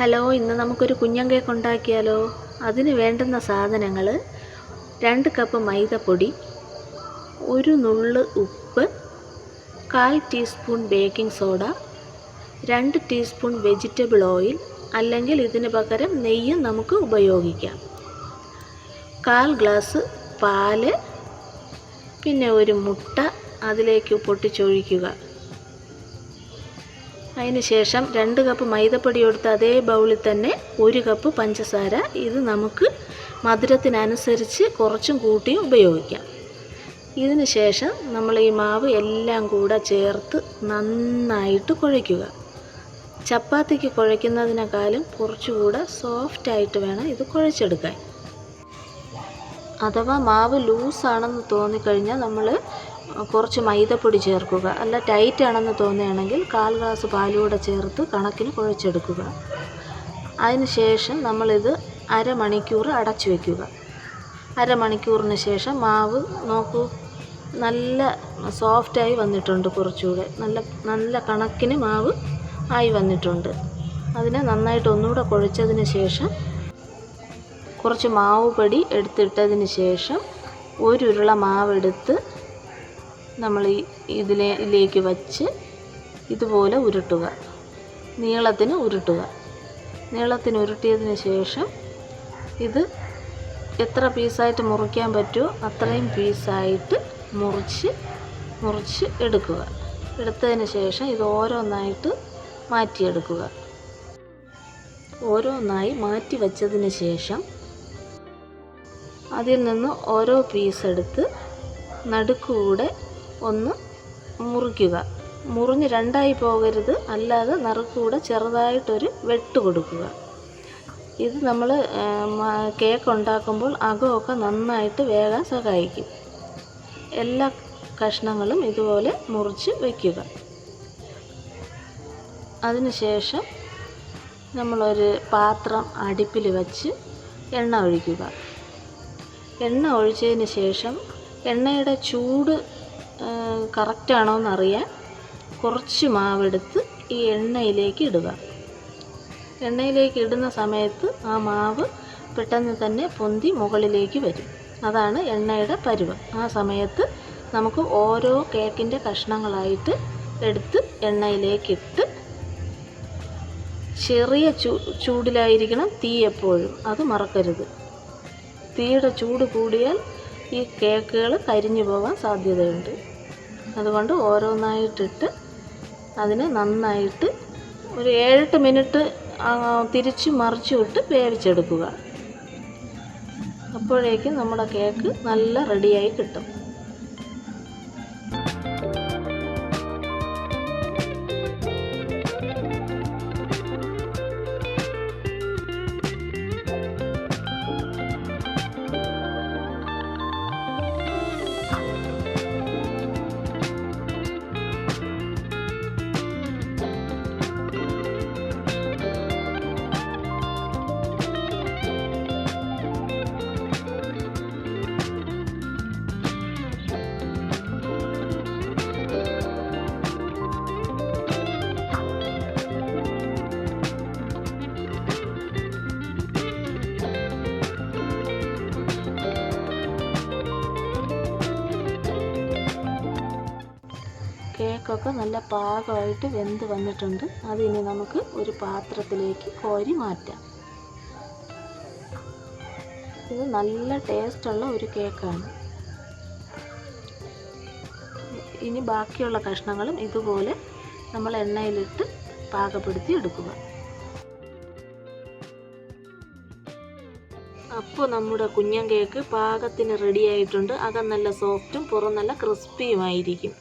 Hello ഇന്ന് നമുക്കൊരു കുഞ്ഞൻ cake ഉണ്ടാക്കിയാലോ? അതിന് വേണ്ടുന്ന സാധനങ്ങൾ രണ്ട് കപ്പ് മൈദപ്പൊടി ഒരു നുള്ള് ഉപ്പ് കാൽ ടീസ്പൂൺ ബേക്കിംഗ് സോഡ രണ്ട് ടീസ്പൂൺ വെജിറ്റബിൾ ഓയിൽ അല്ലെങ്കിൽ ഇതിന് പകരം നെയ്യും നമുക്ക് ഉപയോഗിക്കാം. കാൽ ഗ്ലാസ് പാൽ പിന്നെ ഒരു മുട്ട അതിലേക്ക് പൊട്ടിച്ചൊഴിക്കുക. ശേഷം രണ്ട് കപ്പ് മൈദപ്പൊടി എടുത്ത് അതേ ബൗളിൽ തന്നെ ഒരു കപ്പ് പഞ്ചസാര. ഇത് നമുക്ക് മധുരത്തിനനുസരിച്ച് കുറച്ചും കൂട്ടിയും ഉപയോഗിക്കാം. ഇതിന് ശേഷം നമ്മൾ ഈ മാവ് എല്ലാം കൂടെ ചേർത്ത് നന്നായിട്ട് കുഴയ്ക്കുക. ചപ്പാത്തിക്ക് കുഴയ്ക്കുന്നതിനേക്കാളും കുറച്ചുകൂടെ സോഫ്റ്റായിട്ട് വേണം ഇത് കുഴച്ചെടുക്കാൻ. അഥവാ മാവ് ലൂസാണെന്ന് തോന്നിക്കഴിഞ്ഞാൽ നമ്മൾ കുറച്ച് മൈദപ്പൊടി ചേർക്കുക. അല്ല ടൈറ്റ് ആണെന്ന് തോന്നുകയാണെങ്കിൽ കാൽ ഗ്ലാസ് പാലൂടെ ചേർത്ത് കണക്കിന് കുഴച്ചെടുക്കുക. അതിന് ശേഷം നമ്മളിത് അരമണിക്കൂർ അടച്ചു വയ്ക്കുക അരമണിക്കൂറിന് ശേഷം മാവ് നോക്കൂ നല്ല സോഫ്റ്റായി വന്നിട്ടുണ്ട് കുറച്ചുകൂടെ. നല്ല നല്ല കണക്കിന് മാവ് ആയി വന്നിട്ടുണ്ട്. അതിനെ നന്നായിട്ട് ഒന്നുകൂടെ കുഴച്ചതിന് ശേഷം കുറച്ച് മാവ് പൊടി എടുത്തിട്ടതിന് ശേഷം ഒരു ഉരുള മാവെടുത്ത് നമ്മൾ ഈ ഇതിലേക്ക് വച്ച് ഇതുപോലെ ഉരുട്ടുക. നീളത്തിന് ഉരുട്ടുക. നീളത്തിന് ഉരുട്ടിയതിന് ശേഷം ഇത് എത്ര പീസായിട്ട് മുറിക്കാൻ പറ്റുമോ അത്രയും പീസായിട്ട് മുറിച്ച് മുറിച്ച് എടുക്കുക. എടുത്തതിന് ശേഷം ഇത് ഓരോന്നായിട്ട് മാറ്റിയെടുക്കുക. ഓരോന്നായി മാറ്റി വച്ചതിന് ശേഷം അതിൽ നിന്ന് ഓരോ പീസ് എടുത്ത് നടുക്കൂടെ ഒന്ന് മുറിക്കുക. മുറിഞ്ഞ് രണ്ടായി പോകരുത്. അല്ലാതെ നറുക്കൂടെ ചെറുതായിട്ടൊരു വെട്ട് കൊടുക്കുക. ഇത് നമ്മൾ കേക്ക് ഉണ്ടാക്കുമ്പോൾ അകമൊക്കെ നന്നായിട്ട് വേകാൻ സഹായിക്കും. എല്ലാ കഷ്ണങ്ങളും ഇതുപോലെ മുറിച്ച് വയ്ക്കുക അതിനുശേഷം നമ്മളൊരു പാത്രം അടുപ്പിൽ വച്ച് എണ്ണ ഒഴിക്കുക. എണ്ണ ഒഴിച്ചതിന് ശേഷം എണ്ണയുടെ ചൂട് കറക്റ്റാണോ എന്നറിയാൻ കുറച്ച് മാവെടുത്ത് ഈ എണ്ണയിലേക്ക് ഇടുക. എണ്ണയിലേക്ക് ഇടുന്ന സമയത്ത് ആ മാവ് പെട്ടെന്ന് തന്നെ പൊന്തി മുകളിലേക്ക് വരും. അതാണ് എണ്ണയുടെ പരുവം. ആ സമയത്ത് നമുക്ക് ഓരോ കേക്കിന്റെ കഷ്ണങ്ങളായിട്ട് എടുത്ത് എണ്ണയിലേക്കിട്ട് ചെറിയ ചൂ ചൂടിലായിരിക്കണം തീ എപ്പോഴും. അത് മറക്കരുത്. തീയുടെ ചൂട് കൂടിയാൽ ഈ കേക്കുകൾ കരിഞ്ഞു പോകാൻ സാധ്യതയുണ്ട്. അതുകൊണ്ട് ഓരോന്നായിട്ടിട്ട് അതിനെ നന്നായിട്ട് ഒരു ഏഴെട്ട് മിനിറ്റ് തിരിച്ച് മറിച്ചു വിട്ട് വേവിച്ചെടുക്കുക. അപ്പോഴേക്കും നമ്മുടെ കേക്ക് നല്ല റെഡിയായി കിട്ടും. കേക്കൊക്കെ നല്ല പാകമായിട്ട് വെന്ത് വന്നിട്ടുണ്ട്. അതിനി നമുക്ക് ഒരു പാത്രത്തിലേക്ക് കോരി മാറ്റാം. ഇത് നല്ല ടേസ്റ്റുള്ള ഒരു കേക്കാണ്. ഇനി ബാക്കിയുള്ള കഷ്ണങ്ങളും ഇതുപോലെ നമ്മൾ എണ്ണയിലിട്ട് പാകപ്പെടുത്തി എടുക്കുക. അപ്പോൾ നമ്മുടെ കുഞ്ഞൻ കേക്ക് പാകത്തിന് റെഡി ആയിട്ടുണ്ട്. അകം നല്ല സോഫ്റ്റും പുറം നല്ല ക്രിസ്പിയുമായിരിക്കും